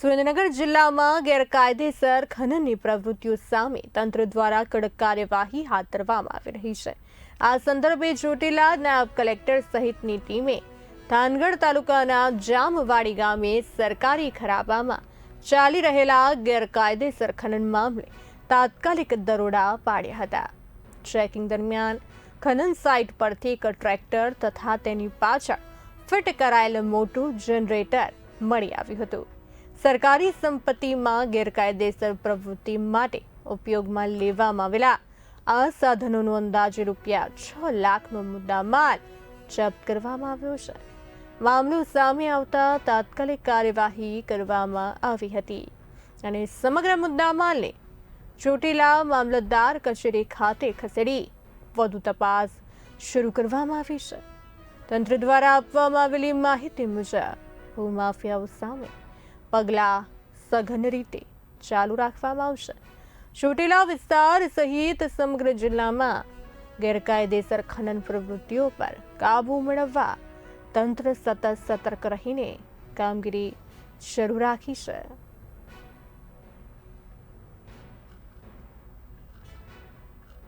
સુરેન્દ્રનગર જિલ્લામાં ગેરકાયદેસર ખનનની પ્રવૃત્તિઓ સામે તંત્ર દ્વારા કડક કાર્યવાહી હાથ ધરવામાં આવી રહી છે. આ સંદર્ભે ચોટીલા નાયબ કલેક્ટર સહિતની ટીમે થાનગઢ તાલુકાના જામવાડી ગામે સરકારી ખરાબામાં ચાલી રહેલા ગેરકાયદેસર ખનન મામલે તાત્કાલિક દરોડા પાડ્યા હતા. ટ્રેકિંગ દરમિયાન ખનન સાઇટ પરથી એક ટ્રેક્ટર તથા તેની પાછળ ફિટ કરાયેલ મોટું જનરેટર મળી આવ્યું હતું. સરકારી સંપત્તિમાં ગેરકાયદેસર પ્રવૃત્તિ માટે ઉપયોગમાં લેવામાં આવેલા આ સાધનોનો અંદાજે રૂપિયા છ લાખનો મુદ્દામાલ જપ્ત કરવામાં આવ્યો છે. મામલો સામે આવતા તાત્કાલિક કાર્યવાહી કરવામાં આવી હતી અને સમગ્ર મુદ્દામાલને ચોટીલા મામલતદાર કચેરી ખાતે ખસેડી વધુ તપાસ શરૂ કરવામાં આવી છે. તંત્ર દ્વારા આપવામાં આવેલી માહિતી મુજબ ભૂમાફિયાઓ સામે પગલાં સઘન રીતે ચાલુ રાખવામાં આવશે. ચોટીલા વિસ્તાર સહિત સમગ્ર જિલ્લામાં ગેરકાયદેસર ખનન પ્રવૃત્તિઓ પર કાબૂ મેળવવા તંત્ર સતત સતર્ક રહીને કામગીરી શરૂ રાખી છે.